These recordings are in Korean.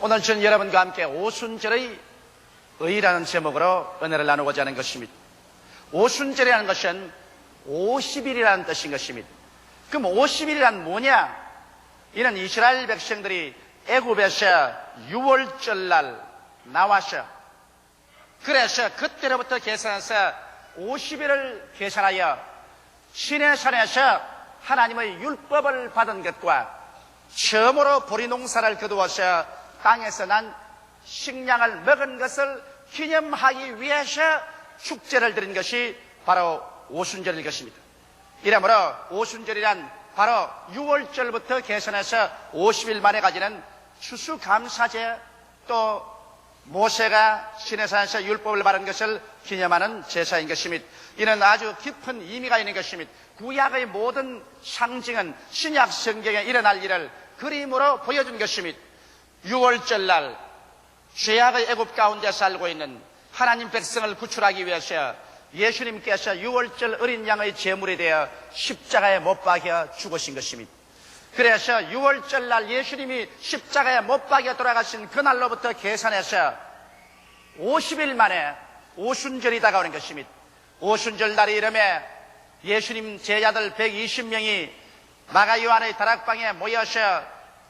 오늘 저는 여러분과 함께 오순절의 의라는 제목으로 은혜를 나누고자 하는 것입니다. 오순절이라는 것은 50일이라는 뜻인 것입니다. 그럼 50일이란 뭐냐? 이는 이스라엘 백성들이 애굽에서 6월절 날 나와서 그래서 그때로부터 계산해서 50일을 계산하여 신의 산에서 하나님의 율법을 받은 것과 처음으로 보리 농사를 거두어서 땅에서 난 식량을 먹은 것을 기념하기 위해서 축제를 드린 것이 바로 오순절일 것입니다. 이러므로 오순절이란 바로 6월절부터 계산해서 50일 만에 가지는 추수감사제 또 모세가 시내산에서 율법을 바른 것을 기념하는 제사인 것입니다. 이는 아주 깊은 의미가 있는 것입니다. 구약의 모든 상징은 신약 성경에 일어날 일을 그림으로 보여준 것입니다. 6월절 날 죄악의 애굽 가운데 살고 있는 하나님 백성을 구출하기 위해서 예수님께서 6월절 어린 양의 제물이 되어 십자가에 못 박혀 죽으신 것입니다. 그래서 6월절 날 예수님이 십자가에 못 박여 돌아가신 그날로부터 계산해서 50일 만에 오순절이 다가오는 것입니다. 오순절 날이 이름에 예수님 제자들 120명이 마가 요한의 다락방에 모여서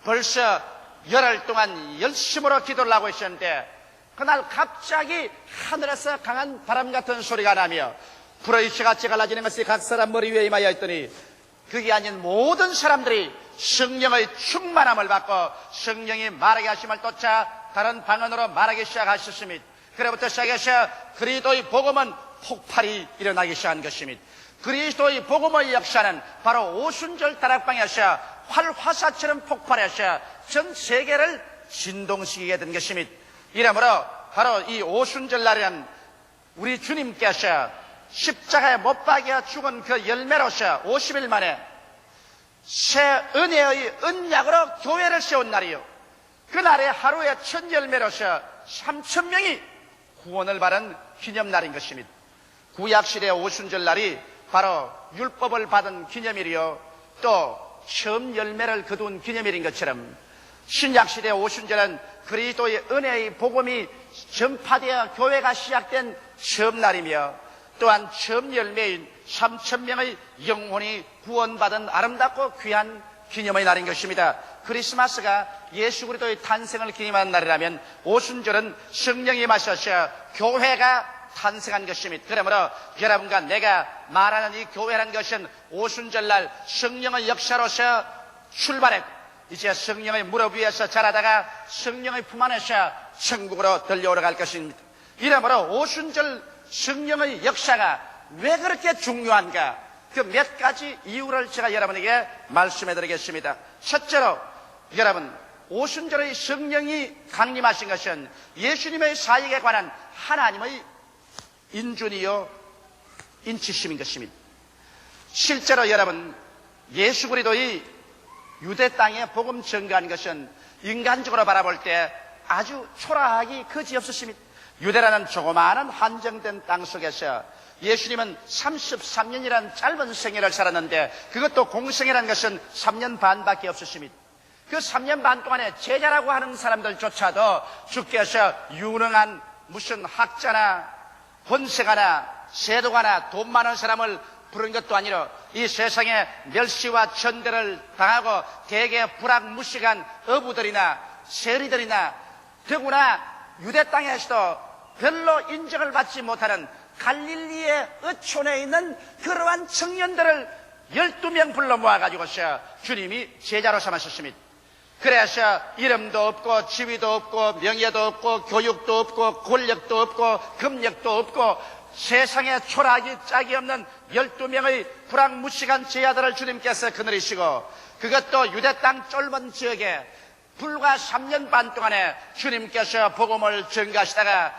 벌써 열흘 동안 열심으로 기도를 하고 있었는데 그날 갑자기 하늘에서 강한 바람 같은 소리가 나며 불의 시같이 갈라지는 것이 각 사람 머리 위에 임하여 있더니 그게 아닌 모든 사람들이 성령의 충만함을 받고 성령이 말하게 하심을 쫓아 다른 방언으로 말하기 시작하셨습니다. 그로부터 시작해서 그리스도의 복음은 폭발이 일어나기 시작한 것입니다. 그리스도의 복음의 역사는 바로 오순절 다락방에서 활화사처럼 폭발해서 전 세계를 진동시키게 된 것입니다. 이러므로 바로 이 오순절 날에는 우리 주님께서 십자가에 못 박여 죽은 그 열매로서 50일 만에 새 은혜의 언약으로 교회를 세운 날이요. 그날에 하루에 첫 열매로서 3천 명이 구원을 받은 기념날인 것입니다. 구약시대 오순절 날이 바로 율법을 받은 기념일이요. 또 처음 열매를 거둔 기념일인 것처럼 신약시대 오순절은 그리스도의 은혜의 복음이 전파되어 교회가 시작된 처음 날이며 또한 처음 열매인 3천 명의 영혼이 구원받은 아름답고 귀한 기념의 날인 것입니다. 크리스마스가 예수 그리스도의 탄생을 기념하는 날이라면 오순절은 성령이 마셔서 교회가 탄생한 것입니다. 그러므로 여러분과 내가 말하는 이 교회란 것은 오순절날 성령의 역사로서 출발했고 이제 성령의 무릎 위에서 자라다가 성령의 품 안에서 천국으로 들려오러갈 것입니다. 이러므로 오순절 성령의 역사가 왜 그렇게 중요한가? 그 몇 가지 이유를 제가 여러분에게 말씀해 드리겠습니다. 첫째로 여러분 오순절의 성령이 강림하신 것은 예수님의 사역에 관한 하나님의 인준이요 인치심인 것입니다. 실제로 여러분 예수 그리스도의 유대 땅에 복음 전가한 것은 인간적으로 바라볼 때 아주 초라하기 그지없었습니다. 유대라는 조그마한 한정된 땅 속에서 예수님은 33년이라는 짧은 생애를 살았는데 그것도 공생이라는 것은 3년 반밖에 없었습니다. 그 3년 반 동안에 제자라고 하는 사람들조차도 주께서 유능한 무슨 학자나 권세가나 세도가나 돈 많은 사람을 부른 것도 아니라 이 세상에 멸시와 전대를 당하고 대개 불악무식한 어부들이나 세리들이나 더구나 유대 땅에서도 별로 인정을 받지 못하는 갈릴리의 어촌에 있는 그러한 청년들을 12명 불러 모아가지고서 주님이 제자로 삼으셨습니다. 그래서 이름도 없고 지위도 없고 명예도 없고 교육도 없고 권력도 없고 금력도 없고 세상에 초라하기 짝이 없는 12명의 불황무식한 제자들을 주님께서 그늘이시고 그것도 유대 땅 쫄은 지역에 불과 3년 반 동안에 주님께서 복음을 전가하시다가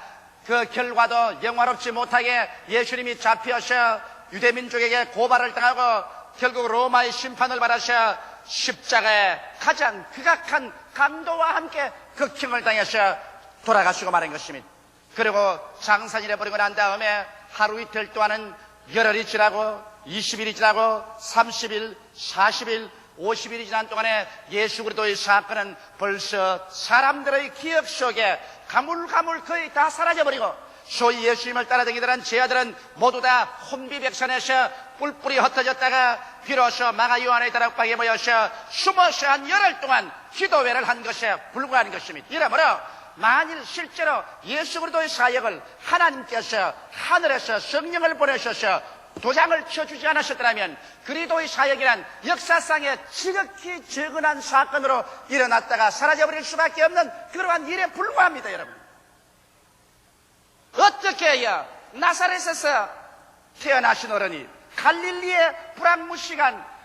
그 결과도 영화롭지 못하게 예수님이 잡혀서 유대민족에게 고발을 당하고 결국 로마의 심판을 받아서 십자가에 가장 극악한 감도와 함께 극형을 당해서 돌아가시고 말한 것입니다. 그리고 장산일에 버리고 난 다음에 하루 이틀 동안은 열흘이 지나고 20일이 지나고 30일, 40일, 50일이 지난 동안에 예수 그리스도의 사건은 벌써 사람들의 기억 속에 가물가물 거의 다 사라져버리고 소위 예수님을 따라다니던 제 아들은 모두 다 혼비백산에서 뿔뿔이 흩어졌다가 비로소 마가 요한의 다락방에 모여서 숨어서 한 열흘 동안 기도회를 한 것에 불과한 것입니다. 이러므로 만일 실제로 예수 그리스도의 사역을 하나님께서 하늘에서 성령을 보내셔서 도장을 쳐주지 않으셨더라면 그리스도의 사역이란 역사상에 지극히 적은한 사건으로 일어났다가 사라져버릴 수밖에 없는 그러한 일에 불과합니다, 여러분. 어떻게 해야 나사렛에서 태어나신 어른이 갈릴리의 불황무시간.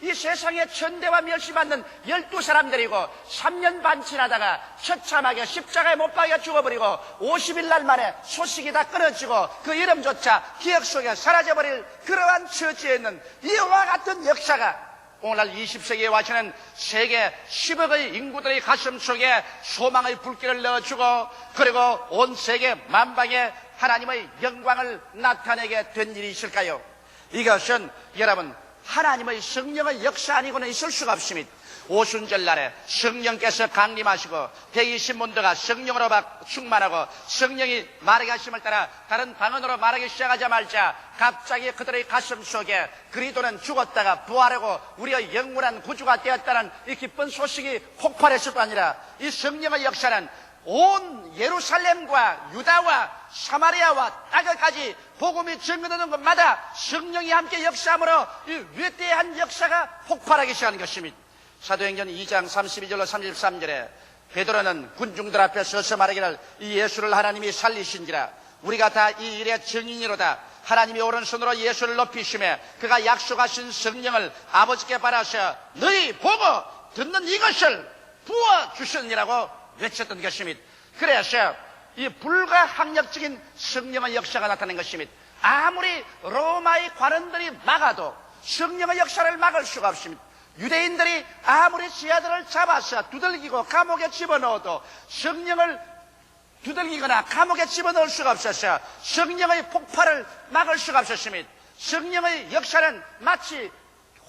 이 세상에 천대와 멸시받는 열두 사람들이고 3년 반 지나다가 처참하게 십자가에 못 박여 죽어버리고 50일 날 만에 소식이 다 끊어지고 그 이름조차 기억 속에 사라져버릴 그러한 처지에 있는 이와 같은 역사가 오늘날 20세기에 와서는 세계 10억의 인구들의 가슴 속에 소망의 불길을 넣어주고 그리고 온 세계 만방에 하나님의 영광을 나타내게 된 일이 있을까요? 이것은 여러분 하나님의 성령의 역사 아니고는 있을 수가 없습니다. 오순절 날에 성령께서 강림하시고 대의신문도가 성령으로 막 충만하고 성령이 말하게 하심을 따라 다른 방언으로 말하기 시작하자마자 갑자기 그들의 가슴 속에 그리도는 죽었다가 부활하고 우리의 영원한 구주가 되었다는 이 기쁜 소식이 폭발했을 뿐 아니라 이 성령의 역사는 온 예루살렘과 유다와 사마리아와 땅까지 복음이 증거되는 곳마다 성령이 함께 역사함으로 이 위대한 역사가 폭발하기 시작하는 것입니다. 사도행전 2장 32절로 33절에 베드로는 군중들 앞에 서서 말하기를 이 예수를 하나님이 살리신지라 우리가 다 이 일의 증인이로다 하나님이 오른손으로 예수를 높이심에 그가 약속하신 성령을 아버지께 받아서 너희 보고 듣는 이것을 부어주셨니라고 외쳤던 것입니다. 그래서 이 불가항력적인 성령의 역사가 나타낸 것입니다. 아무리 로마의 관원들이 막아도 성령의 역사를 막을 수가 없습니다. 유대인들이 아무리 지하들을 잡아서 두들기고 감옥에 집어넣어도 성령을 두들기거나 감옥에 집어넣을 수가 없었어요. 성령의 폭발을 막을 수가 없었습니다. 성령의 역사는 마치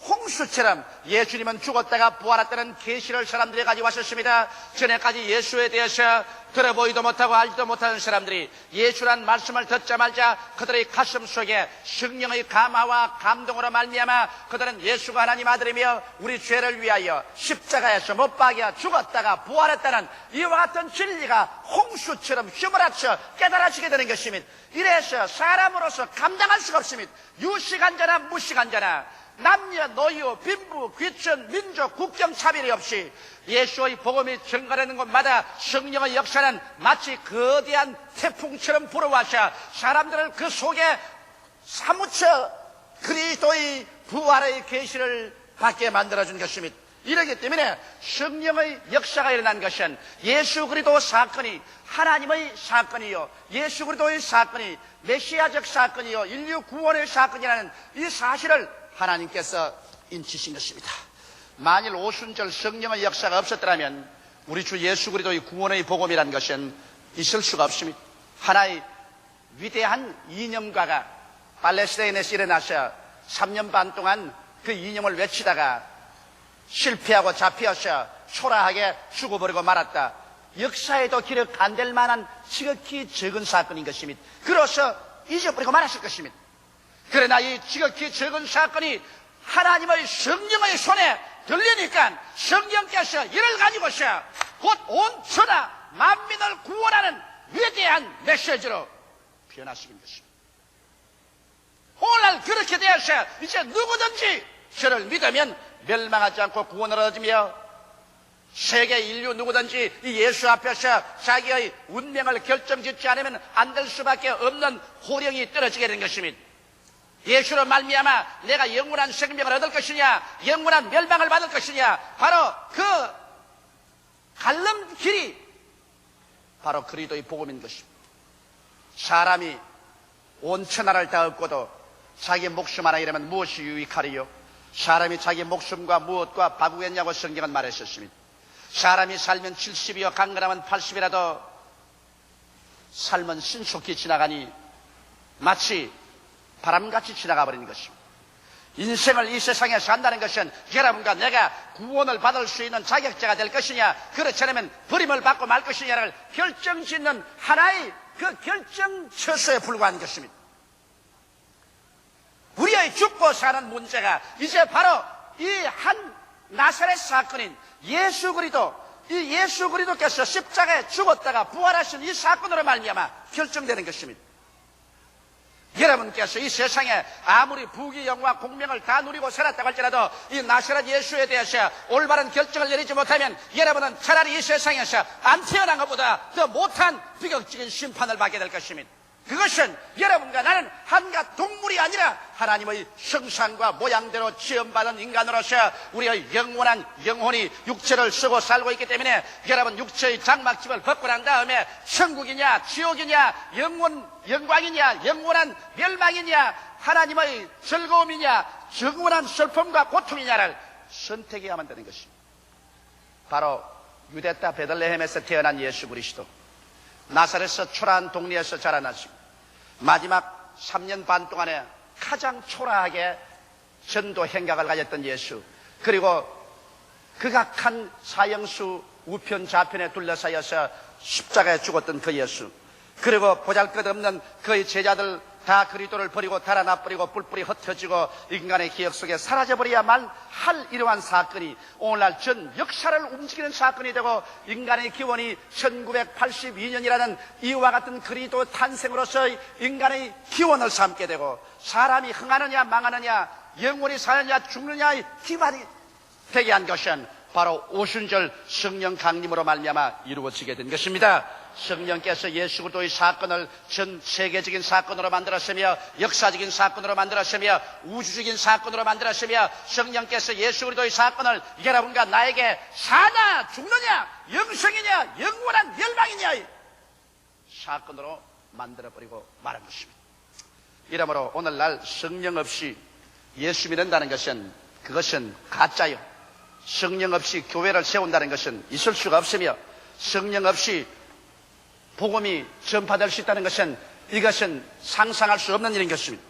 홍수처럼 예수님은 죽었다가 부활했다는 계시를 사람들이 가지고 왔었습니다. 전에까지 예수에 대해서 들어보지도 못하고 알지도 못하는 사람들이 예수란 말씀을 듣자마자 그들의 가슴 속에 성령의 감화와 감동으로 말미암아 그들은 예수가 하나님 아들이며 우리 죄를 위하여 십자가에서 못 박여 죽었다가 부활했다는 이와 같은 진리가 홍수처럼 휘몰아쳐 깨달아지게 되는 것입니다. 이래서 사람으로서 감당할 수가 없습니다. 유시간자나 무시간자나 남녀, 노유, 빈부, 귀천, 민족, 국경 차별이 없이 예수의 복음이 증가되는 곳마다 성령의 역사는 마치 거대한 태풍처럼 불어와서 사람들을 그 속에 사무쳐 그리스도의 부활의 계시를 받게 만들어준 것입니다. 이러기 때문에 성령의 역사가 일어난 것은 예수 그리스도 사건이 하나님의 사건이요 예수 그리스도의 사건이 메시아적 사건이요 인류 구원의 사건이라는 이 사실을 하나님께서 인치신 것입니다. 만일 오순절 성령의 역사가 없었더라면 우리 주 예수 그리스도의 구원의 복음이란 것은 있을 수가 없습니다. 하나의 위대한 이념가가 팔레스타인에서 일어나서 3년 반 동안 그 이념을 외치다가 실패하고 잡혀서 초라하게 죽어버리고 말았다. 역사에도 기록 안 될 만한 지극히 적은 사건인 것입니다. 그로서 잊어버리고 말았을 것입니다. 그러나 이 지극히 적은 사건이 하나님의 성령의 손에 들리니까 성령께서 이를 가지고서 곧 온 천하 만민을 구원하는 위대한 메시지로 변화시킨 것입니다. 오늘날 그렇게 되어서 이제 누구든지 저를 믿으면 멸망하지 않고 구원을 얻으며 세계 인류 누구든지 이 예수 앞에서 자기의 운명을 결정짓지 않으면 안 될 수밖에 없는 호령이 떨어지게 된 것입니다. 예수로 말미암아 내가 영원한 생명을 얻을 것이냐 영원한 멸망을 받을 것이냐 바로 그 갈림길이 바로 그리도의 복음인 것입니다. 사람이 온 천하를 다 얻고도 자기 목숨 하나 잃으면 무엇이 유익하리요? 사람이 자기 목숨과 무엇과 바꾸겠냐고 성경은 말했었습니다. 사람이 살면 70이요 강건하면 80이라도 삶은 신속히 지나가니 마치 바람같이 지나가 버리는 것입니다. 인생을 이 세상에 산다는 것은 여러분과 내가 구원을 받을 수 있는 자격자가 될 것이냐, 그렇지 않으면 버림을 받고 말 것이냐를 결정짓는 하나의 그 결정처소에 불과한 것입니다. 우리의 죽고 사는 문제가 이제 바로 이 한 나사렛 사건인 예수 그리도 이 예수 그리도께서 십자가에 죽었다가 부활하신 이 사건으로 말미암아 결정되는 것입니다. 여러분께서 이 세상에 아무리 부귀 영화 공명을 다 누리고 살았다고 할지라도 이 나사렛 예수에 대해서 올바른 결정을 내리지 못하면 여러분은 차라리 이 세상에서 안 태어난 것보다 더 못한 비극적인 심판을 받게 될 것입니다. 그것은 여러분과 나는 한갓 동물이 아니라 하나님의 형상과 모양대로 지음받은 인간으로서 우리의 영원한 영혼이 육체를 쓰고 살고 있기 때문에 여러분 육체의 장막집을 벗고 난 다음에 천국이냐 지옥이냐 영원 영광이냐 영원한 멸망이냐 하나님의 즐거움이냐 영원한 슬픔과 고통이냐를 선택해야만 되는 것입니다. 바로 유대 땅 베들레헴에서 태어난 예수 그리스도 나사렛에서 초라한 동네에서 자라나시고 마지막 3년 반 동안에 가장 초라하게 전도 행각을 가졌던 예수. 그리고 극악한 사형수 우편 좌편에 둘러싸여서 십자가에 죽었던 그 예수. 그리고 보잘것없는 그의 제자들 다 그리스도를 버리고 달아나 버리고 뿔뿔이 흩어지고 인간의 기억 속에 사라져버려야만 할 이러한 사건이 오늘날 전 역사를 움직이는 사건이 되고 인간의 기원이 1982년이라는 이와 같은 그리스도 탄생으로서 인간의 기원을 삼게 되고 사람이 흥하느냐 망하느냐 영원히 사느냐 죽느냐의 기반이 되게 한 것은 바로 오순절 성령 강림으로 말미암아 이루어지게 된 것입니다. 성령께서 예수 그리스도의 사건을 전 세계적인 사건으로 만들었으며 역사적인 사건으로 만들었으며 우주적인 사건으로 만들었으며 성령께서 예수 그리스도의 사건을 여러분과 나에게 사나 죽느냐 영생이냐 영원한 멸망이냐 사건으로 만들어 버리고 말한 것입니다. 이러므로 오늘날 성령 없이 예수 믿는다는 것은 그것은 가짜요. 성령 없이 교회를 세운다는 것은 있을 수가 없으며 성령 없이 복음이 전파될 수 있다는 것은 이것은 상상할 수 없는 일인 것입니다.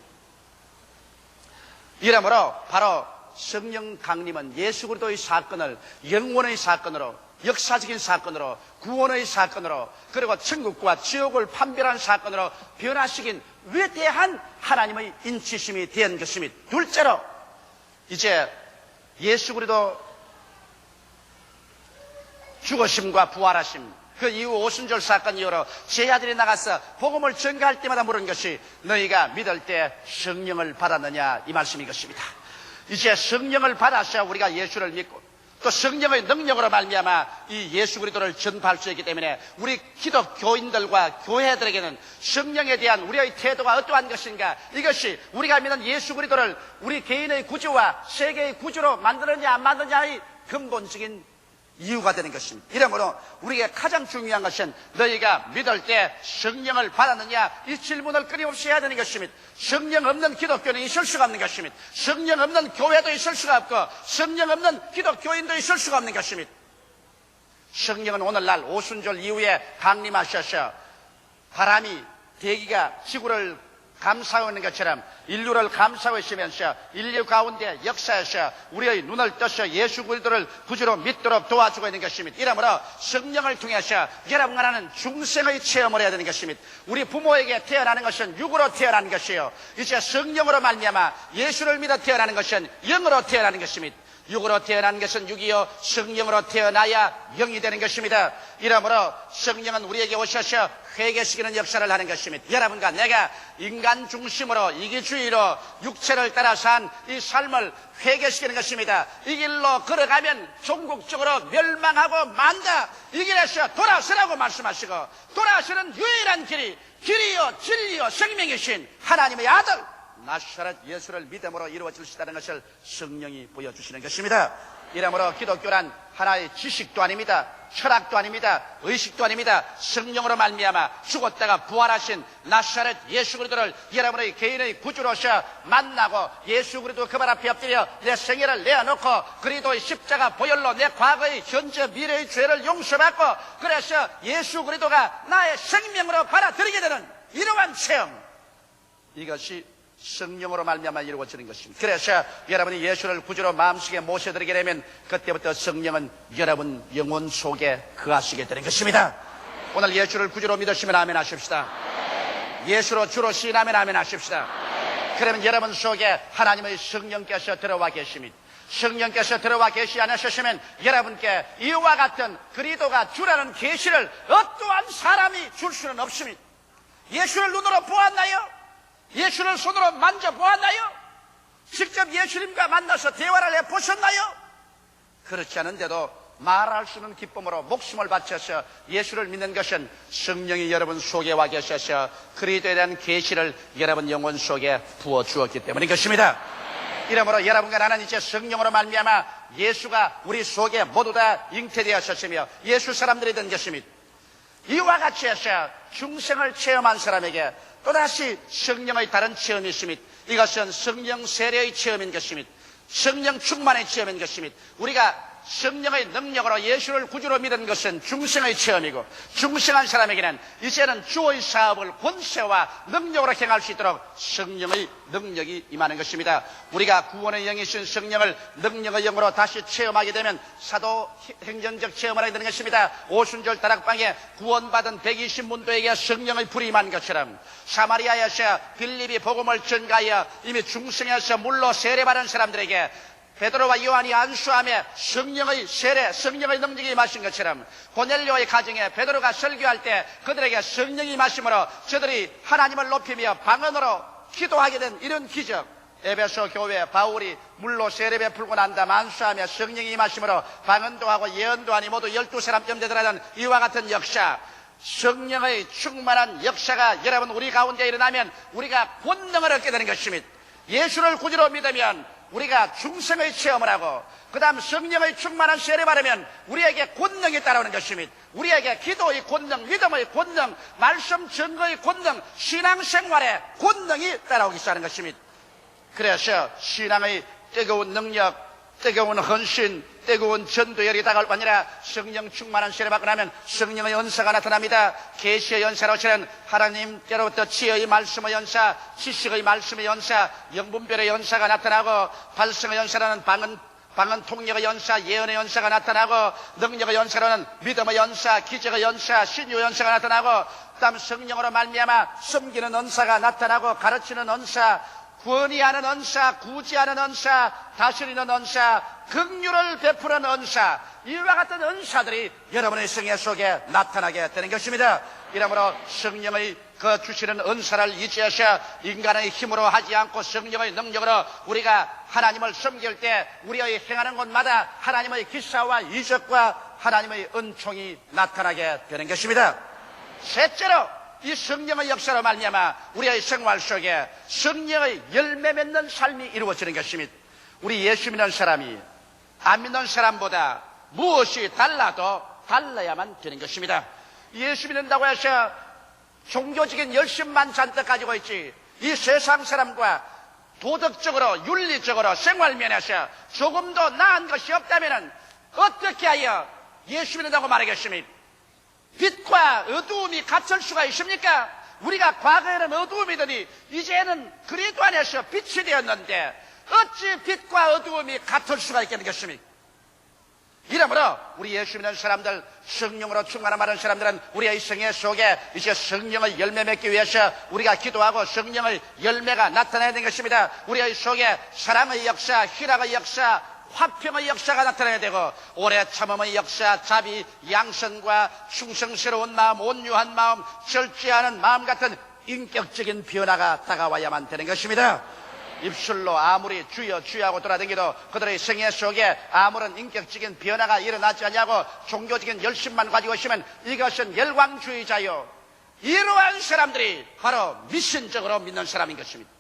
이러므로 바로 성령 강림은 예수 그리스도의 사건을 영원의 사건으로 역사적인 사건으로 구원의 사건으로 그리고 천국과 지옥을 판별한 사건으로 변화시킨 위대한 하나님의 인치심이 된 것입니다. 둘째로 이제 예수 그리스도 죽으심과 부활하심 그 이후 오순절 사건 이후로 제자들이 나가서 복음을 전가할 때마다 물은 것이 너희가 믿을 때 성령을 받았느냐 이 말씀인 것입니다. 이제 성령을 받았어야 우리가 예수를 믿고 또 성령의 능력으로 말미암아 이 예수 그리스도를 전파할 수 있기 때문에 우리 기독교인들과 교회들에게는 성령에 대한 우리의 태도가 어떠한 것인가 이것이 우리가 믿는 예수 그리스도를 우리 개인의 구주와 세계의 구주로 만드느냐 안 만드느냐의 근본적인 이유가 되는 것입니다. 이러므로 우리에게 가장 중요한 것은 너희가 믿을 때 성령을 받았느냐 이 질문을 끊임없이 해야 되는 것입니다. 성령 없는 기독교는 있을 수가 없는 것입니다. 성령 없는 교회도 있을 수가 없고 성령 없는 기독교인도 있을 수가 없는 것입니다. 성령은 오늘날 오순절 이후에 강림하셔서 바람이 대기가 지구를 있는 것처럼 인류를 있으면서 인류 가운데 역사에서 우리의 눈을 떠서 예수 그리스도를 구주로 믿도록 도와주고 있는 것입니다. 이러므로 성령을 통해서 여러분과 나는 중생의 체험을 해야 되는 것입니다. 우리 부모에게 태어나는 것은 육으로 태어나는 것이요. 이제 성령으로 말미암아 예수를 믿어 태어나는 것은 영으로 태어나는 것입니다. 육으로 태어난 것은 육이요 성령으로 태어나야 영이 되는 것입니다. 이러므로 성령은 우리에게 오셔서 회개시키는 역사를 하는 것입니다. 여러분과 내가 인간 중심으로 이기주의로 육체를 따라 산이 삶을 회개시키는 것입니다. 이 길로 걸어가면 종국적으로 멸망하고 만다. 이 길에서 돌아서라고 말씀하시고 돌아서는 유일한 길이 길이요 진리요 생명이신 하나님의 아들 나사렛 예수를 믿음으로 이루어질 수 있다는 것을 성령이 보여주시는 것입니다. 이러므로 기독교란 하나의 지식도 아닙니다. 철학도 아닙니다. 의식도 아닙니다. 성령으로 말미암아 죽었다가 부활하신 나사렛 예수 그리스도를 여러분의 개인의 구주로서 만나고 예수 그리스도 그발 앞에 엎드려 내 생애를 내어놓고 그리스도의 십자가 보혈로 내 과거의 현재 미래의 죄를 용서받고 그래서 예수 그리스도가 나의 생명으로 받아들이게 되는 이러한 체험 이것이 성령으로 말미암아 이루어지는 것입니다. 그래서 여러분이 예수를 구주로 마음속에 모셔드리게 되면 그때부터 성령은 여러분 영혼 속에 거하시게 되는 것입니다. 오늘 예수를 구주로 믿으시면 아멘 하십시다. 예수로 주로 시인하면 아멘 하십시다. 그러면 여러분 속에 하나님의 성령께서 들어와 계십니다. 성령께서 들어와 계시 않으셨으면 여러분께 이와 같은 그리도가 주라는 계시를 어떠한 사람이 줄 수는 없습니다. 예수를 눈으로 보았나요? 예수를 손으로 만져보았나요? 직접 예수님과 만나서 대화를 해보셨나요? 그렇지 않은데도 말할 수 있는 기쁨으로 목숨을 바쳐서 예수를 믿는 것은 성령이 여러분 속에 와 계셔서 그리스도에 대한 계시를 여러분 영혼 속에 부어 주었기 때문인 것입니다. 이러므로 여러분과 나는 이제 성령으로 말미암아 예수가 우리 속에 모두 다 잉태되었었으며 예수 사람들이 된 것입니다. 이와 같이 해서 중생을 체험한 사람에게 또다시 성령의 다른 체험이 있습니다. 이것은 성령 세례의 체험인 것입니다. 성령 충만의 체험인 것입니다. 우리가 성령의 능력으로 예수를 구주로 믿은 것은 중생의 체험이고 중생한 사람에게는 이제는 주의 사업을 권세와 능력으로 행할 수 있도록 성령의 능력이 임하는 것입니다. 우리가 구원의 영이신 성령을 능력의 영으로 다시 체험하게 되면 사도 행정적 체험을 하게 되는 것입니다. 오순절 다락방에 구원받은 120문도에게 성령의 불이 임한 것처럼 사마리아에서 빌립이 복음을 전가하여 이미 중생에서 물로 세례받은 사람들에게 베드로와 요한이 안수함에 성령의 세례, 성령의 능력이 임하신 것처럼 고넬료의 가정에 베드로가 설교할 때 그들에게 성령이 임하심으로 저들이 하나님을 높이며 방언으로 기도하게 된 이런 기적. 에베소 교회 바울이 물로 세례 베풀고 난 다음 안수하며 성령이 임하심으로 방언도 하고 예언도 하니 모두 열두 사람 염대들하는 이와 같은 역사. 성령의 충만한 역사가 여러분 우리 가운데 일어나면 우리가 권능을 얻게 되는 것입니다. 예수를 구주로 믿으면 우리가 중생의 체험을 하고 그 다음 성령의 충만한 세례 받으면 우리에게 권능이 따라오는 것입니다. 우리에게 기도의 권능, 믿음의 권능, 말씀 증거의 권능, 신앙생활의 권능이 따라오기 시작하는 것입니다. 그래서 신앙의 뜨거운 능력, 뜨거운 헌신, 뜨거운 전도열이 다가올 뿐 아니라 성령 충만한 세례 받고 나면 성령의 연사가 나타납니다. 계시의 연사로서는 하나님께로부터 지혜의 말씀의 연사, 지식의 말씀의 연사, 영분별의 연사가 나타나고 발성의 연사라는 방언 방언 통력의 연사, 예언의 연사가 나타나고 능력의 연사로는 믿음의 연사, 기적의 연사, 신유 연사가 나타나고 그다음 성령으로 말미암아 섬기는 은사가 나타나고 가르치는 은사, 구원이하는 은사, 구지하는 은사, 다스리는 은사, 긍휼을 베푸는 은사, 이와 같은 은사들이 여러분의 생애 속에 나타나게 되는 것입니다. 이러므로 성령의 그 주시는 은사를 이지하셔 인간의 힘으로 하지 않고 성령의 능력으로 우리가 하나님을 섬길 때 우리의 행하는 곳마다 하나님의 기사와 이적과 하나님의 은총이 나타나게 되는 것입니다. 셋째로 이 성령의 역사로 말미암아 우리의 생활 속에 성령의 열매 맺는 삶이 이루어지는 것입니다. 우리 예수 믿는 사람이 안 믿는 사람보다 무엇이 달라도 달라야만 되는 것입니다. 예수 믿는다고 해서 종교적인 열심만 잔뜩 가지고 있지 이 세상 사람과 도덕적으로 윤리적으로 생활 면에서 조금 더 나은 것이 없다면 어떻게 하여 예수 믿는다고 말하겠습니까? 빛과 어두움이 같을 수가 있습니까? 우리가 과거에는 어두움이더니 이제는 그리도 안에서 빛이 되었는데 어찌 빛과 어두움이 같을 수가 있겠습니까? 이러므로 우리 예수 믿는 사람들 성령으로 충만한 많은 사람들은 우리의 생애 속에 이제 성령의 열매 맺기 위해서 우리가 기도하고 성령의 열매가 나타나야 되는 것입니다. 우리의 속에 사랑의 역사, 희락의 역사, 화평의 역사가 나타나야 되고 오래 참음의 역사, 자비, 양선과 충성스러운 마음, 온유한 마음, 절제하는 마음 같은 인격적인 변화가 다가와야만 되는 것입니다. 입술로 아무리 주여 주여하고 돌아다니도 그들의 생애 속에 아무런 인격적인 변화가 일어나지 않냐고 종교적인 열심만 가지고 있으면 이것은 열광주의자요. 이러한 사람들이 바로 미신적으로 믿는 사람인 것입니다.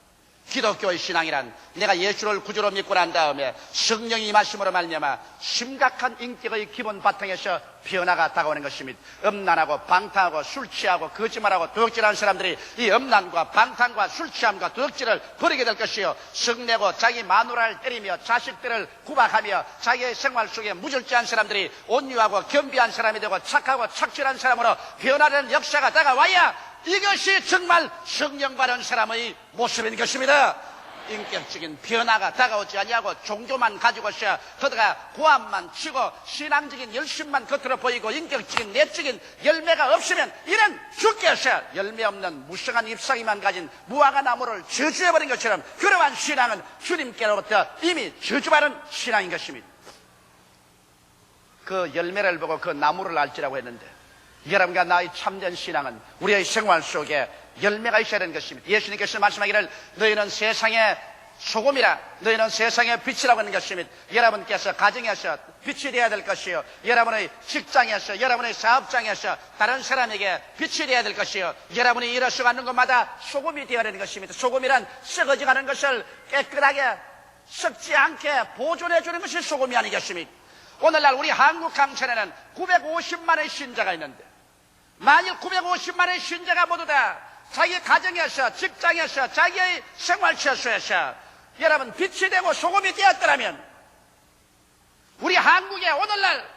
기독교의 신앙이란 내가 예수를 구주로 믿고 난 다음에 성령이 임하심으로 말미암아 심각한 인격의 기본 바탕에서 변화가 다가오는 것입니다. 음란하고 방탕하고 술 취하고 거짓말하고 도둑질하는 사람들이 이 음란과 방탕과 술 취함과 도둑질을 버리게 될 것이요. 성내고 자기 마누라를 때리며 자식들을 구박하며 자기의 생활 속에 무절제한 사람들이 온유하고 겸비한 사람이 되고 착하고 착실한 사람으로 변화되는 역사가 다가와야 이것이 정말 성령 받은 사람의 모습인 것입니다. 인격적인 변화가 다가오지 아니하고 종교만 가지고서 거다가 고함만 치고 신앙적인 열심만 겉으로 보이고 인격적인 내적인 열매가 없으면 이는 주께서 열매 없는 무성한 잎사귀만 가진 무화과 나무를 저주해버린 것처럼 그러한 신앙은 주님께로부터 이미 저주받은 신앙인 것입니다. 그 열매를 보고 그 나무를 알지라고 했는데 여러분과 나의 참된 신앙은 우리의 생활 속에 열매가 있어야 되는 것입니다. 예수님께서 말씀하기를 너희는 세상의 소금이라 너희는 세상의 빛이라고 하는 것입니다. 여러분께서 가정에서 빛이 되어야 될 것이요. 여러분의 직장에서 여러분의 사업장에서 다른 사람에게 빛이 되어야 될 것이요. 여러분이 일어서가는 곳마다 소금이 되어야 되는 것입니다. 소금이란 썩어져가는 것을 깨끗하게 썩지 않게 보존해 주는 것이 소금이 아니겠습니까? 오늘날 우리 한국 강천에는 950만의 신자가 있는데 만일 950만의 신자가 모두 다 자기 가정에서 직장에서 자기의 생활 처소에서 여러분 빛이 되고 소금이 되었더라면 우리 한국에 오늘날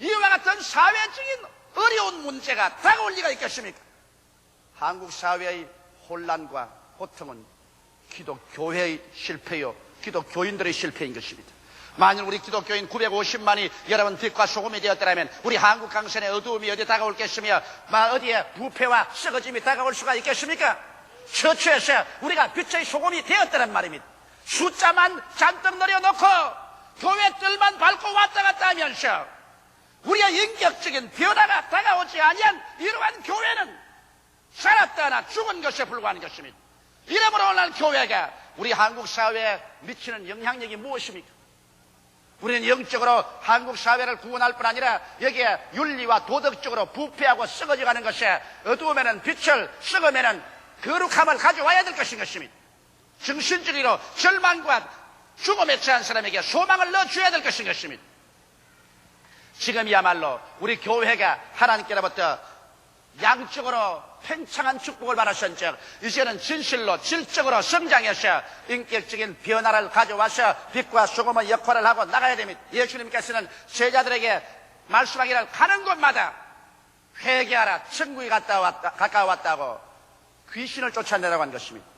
이와 같은 사회적인 어려운 문제가 다가올 리가 있겠습니까? 한국 사회의 혼란과 고통은 기독교회의 실패요 기독교인들의 실패인 것입니다. 만일 우리 기독교인 950만이 여러분 빛과 소금이 되었더라면 우리 한국 강선의 어두움이 어디 다가올겠으며 마 어디에 부패와 썩어짐이 다가올 수가 있겠습니까? 처처에서 우리가 빛의 소금이 되었다는 말입니다. 숫자만 잔뜩 늘여놓고 교회 뜰만 밟고 왔다 갔다 하면서 우리의 인격적인 변화가 다가오지 아니한 이러한 교회는 살았다나 죽은 것에 불과한 것입니다. 이러므로 오늘 교회가 우리 한국 사회에 미치는 영향력이 무엇입니까? 우리는 영적으로 한국 사회를 구원할 뿐 아니라 여기에 윤리와 도덕적으로 부패하고 썩어져가는 것에 어두움에는 빛을 썩으면은 거룩함을 가져와야 될 것인 것입니다. 정신적으로 절망과 죽음에 처한 사람에게 소망을 넣어줘야 될 것인 것입니다. 지금이야말로 우리 교회가 하나님께로부터 양적으로 팽창한 축복을 받으셨적 이제는 진실로 질적으로 성장해서 인격적인 변화를 가져와서 빛과 소금의 역할을 하고 나가야 됩니다. 예수님께서는 제자들에게 말씀하기를 가는 곳마다 회개하라 천국에 갔다 왔다, 가까웠다고 귀신을 쫓아내라고 한 것입니다.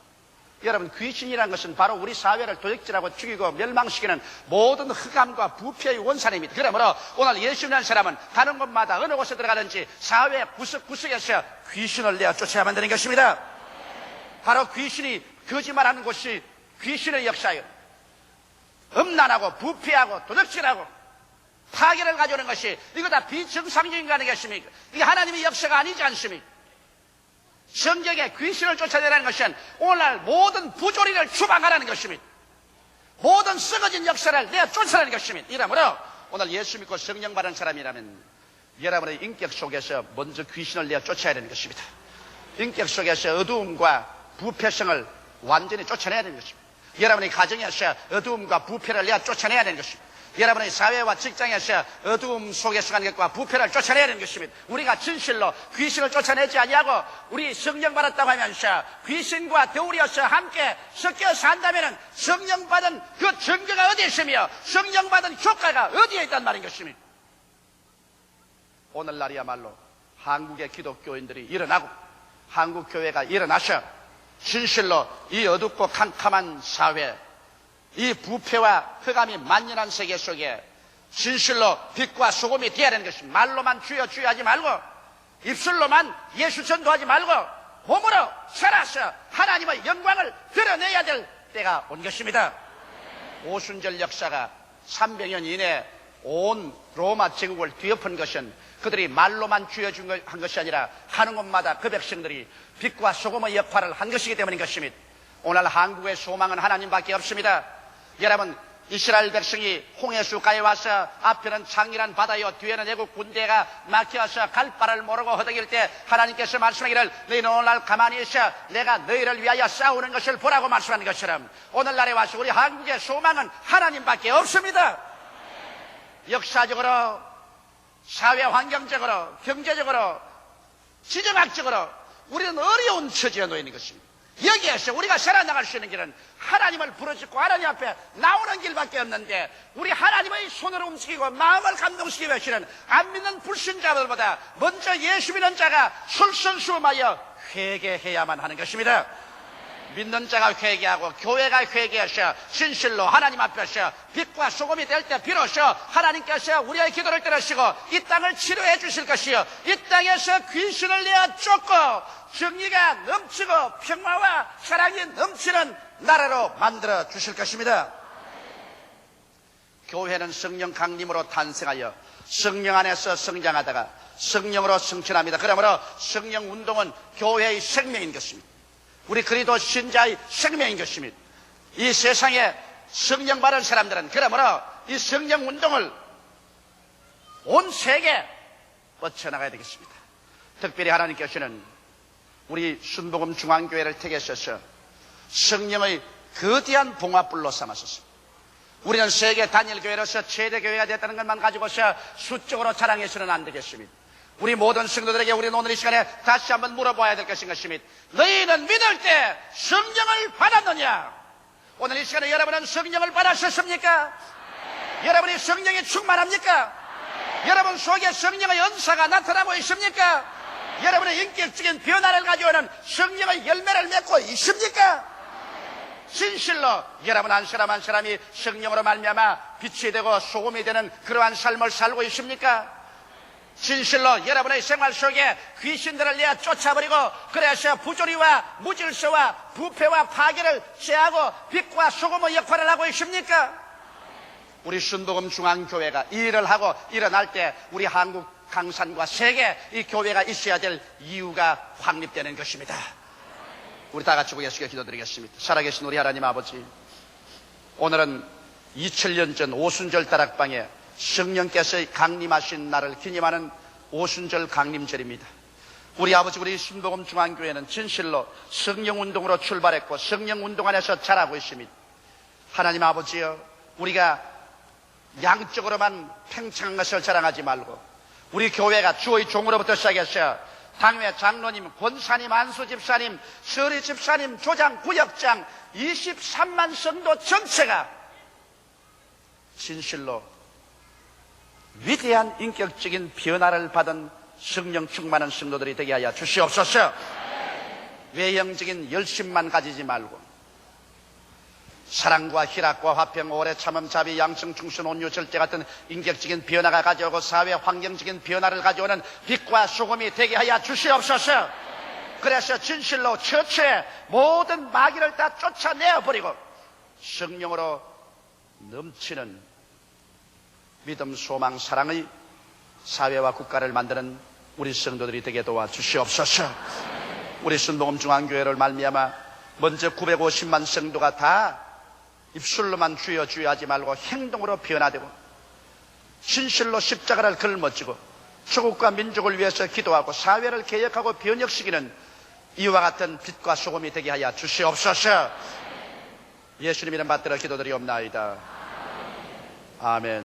여러분 귀신이라는 것은 바로 우리 사회를 도적질하고 죽이고 멸망시키는 모든 흑암과 부패의 원산입니다. 그러므로 오늘 예수님이라는 사람은 가는 곳마다 어느 곳에 들어가든지 사회 구석구석에서 귀신을 내어 쫓아야 만드는 것입니다. 바로 귀신이 거짓말하는 곳이 귀신의 역사예요. 음란하고 부패하고 도적질하고 파괴를 가져오는 것이 이거 다 비정상적인 거 아니겠습니까? 이게 하나님의 역사가 아니지 않습니까? 성경에 귀신을 쫓아내라는 것은 오늘날 모든 부조리를 추방하라는 것입니다. 모든 썩어진 역사를 내가 쫓아내는 것입니다. 이러므로 오늘 예수 믿고 성령 받은 사람이라면 여러분의 인격 속에서 먼저 귀신을 내어 쫓아야 되는 것입니다. 인격 속에서 어두움과 부패성을 완전히 쫓아내야 되는 것입니다. 여러분의 가정에서 어두움과 부패를 내어 쫓아내야 되는 것입니다. 여러분의 사회와 직장에서 어두움 속에서 가는 것과 부패를 쫓아내야 되는 것입니다. 우리가 진실로 귀신을 쫓아내지 아니하고 우리 성령 받았다고 하면서 귀신과 겨울이어서 함께 섞여 산다면 성령 받은 그 증거가 어디에 있으며 성령 받은 효과가 어디에 있단 말인 것입니다. 오늘날이야말로 한국의 기독교인들이 일어나고 한국 교회가 일어나셔 진실로 이 어둡고 캄캄한 사회 이 부패와 흑암이 만연한 세계 속에 진실로 빛과 소금이 되어야 되는 것입니다. 말로만 주여 주여 하지 말고 입술로만 예수 전도하지 말고 몸으로 살아서 하나님의 영광을 드러내야 될 때가 온 것입니다. 오순절 역사가 300년 이내 온 로마 제국을 뒤엎은 것은 그들이 말로만 주여준 한 것이 아니라 하는 곳마다 그 백성들이 빛과 소금의 역할을 한 것이기 때문인 것입니다. 오늘 한국의 소망은 하나님밖에 없습니다. 여러분 이스라엘 백성이 홍해수가에 와서 앞에는 창이란 바다요 뒤에는 애국 군대가 막혀서 갈 바를 모르고 허덕일 때 하나님께서 말씀하기를 너희는 오늘날 가만히 있어 내가 너희를 위하여 싸우는 것을 보라고 말씀하는 것처럼 오늘날에 와서 우리 한국의 소망은 하나님밖에 없습니다 역사적으로 사회 환경적으로, 경제적으로, 지정학적으로 우리는 어려운 처지에 놓여 있는 것입니다. 여기에서 우리가 살아나갈 수 있는 길은 하나님을 부르짖고 하나님 앞에 나오는 길밖에 없는데 우리 하나님의 손으로 움직이고 마음을 감동시키기 위해서는 안 믿는 불신자들보다 먼저 예수 믿는 자가 솔선수범하여 회개해야만 하는 것입니다. 믿는 자가 회개하고 교회가 회개하셔 진실로 하나님 앞에서 빛과 소금이 될 때 비로소 하나님께서 우리의 기도를 들으시고 이 땅을 치료해 주실 것이요. 이 땅에서 귀신을 내어 쫓고 정의가 넘치고 평화와 사랑이 넘치는 나라로 만들어 주실 것입니다. 교회는 성령 강림으로 탄생하여 성령 안에서 성장하다가 성령으로 성천합니다. 그러므로 성령 운동은 교회의 생명인 것입니다 우리 그리도 신자의 생명인 것입니다. 이 세상에 성령 받은 사람들은 그러므로 이 성령 운동을 온 세계에 뻗쳐나가야 되겠습니다. 특별히 하나님께서는 우리 순복음 중앙교회를 택하셔서 성령의 거대한 봉화불로 삼았었습니다. 우리는 세계 단일 교회로서 최대 교회가 됐다는 것만 가지고서 수적으로 자랑해서는 안 되겠습니다. 우리 모든 성도들에게 우리는 오늘 이 시간에 다시 한번 물어봐야 될 것인 것입니다. 너희는 믿을 때 성령을 받았느냐? 오늘 이 시간에 여러분은 성령을 받았었습니까? 여러분이 성령에 충만합니까? 여러분 속에 성령의 은사가 나타나고 있습니까? 여러분의 인격적인 변화를 가져오는 성령의 열매를 맺고 있습니까? 진실로 여러분 한 사람 한 사람이 성령으로 말미암아 빛이 되고 소금이 되는 그러한 삶을 살고 있습니까? 진실로 여러분의 생활 속에 귀신들을 내어 쫓아버리고 그래서 부조리와 무질서와 부패와 파괴를 제하고 빛과 소금의 역할을 하고 있습니까? 우리 순복음 중앙교회가 이 일을 하고 일어날 때 우리 한국 강산과 세계 이 교회가 있어야 될 이유가 확립되는 것입니다. 우리 다 같이 고개숙여 기도드리겠습니다. 살아계신 우리 하나님 아버지 오늘은 2000년 전 오순절 다락방에 성령께서 강림하신 날을 기념하는 오순절 강림절입니다. 우리 아버지 우리 신복음 중앙교회는 진실로 성령운동으로 출발했고 성령운동 안에서 자라고 있습니다. 하나님 아버지여 우리가 양적으로만 팽창한 것을 자랑하지 말고 우리 교회가 주의 종으로부터 시작해서 당회 장로님, 권사님, 안수 집사님, 서리 집사님, 조장, 구역장 23만 성도 전체가 진실로 위대한 인격적인 변화를 받은 성령 충만한 성도들이 되게 하여 주시옵소서. 외형적인 열심만 가지지 말고 사랑과 희락과 화평, 오래 참음, 자비, 양성, 충신, 온유, 절제 같은 인격적인 변화가 가져오고 사회 환경적인 변화를 가져오는 빛과 소금이 되게 하여 주시옵소서. 그래서 진실로 처처에 모든 마귀를 다 쫓아내어 버리고 성령으로 넘치는 믿음, 소망, 사랑의 사회와 국가를 만드는 우리 성도들이 되게 도와 주시옵소서. 우리 순복음 중앙교회를 말미암아 먼저 950만 성도가 다 입술로만 주여 주여 하지 말고 행동으로 변화되고 진실로 십자가를 걸머지고 조국과 민족을 위해서 기도하고 사회를 개혁하고 변혁시키는 이와 같은 빛과 소금이 되게 하여 주시옵소서. 예수님 이름 받들어 기도드리옵나이다. 아멘.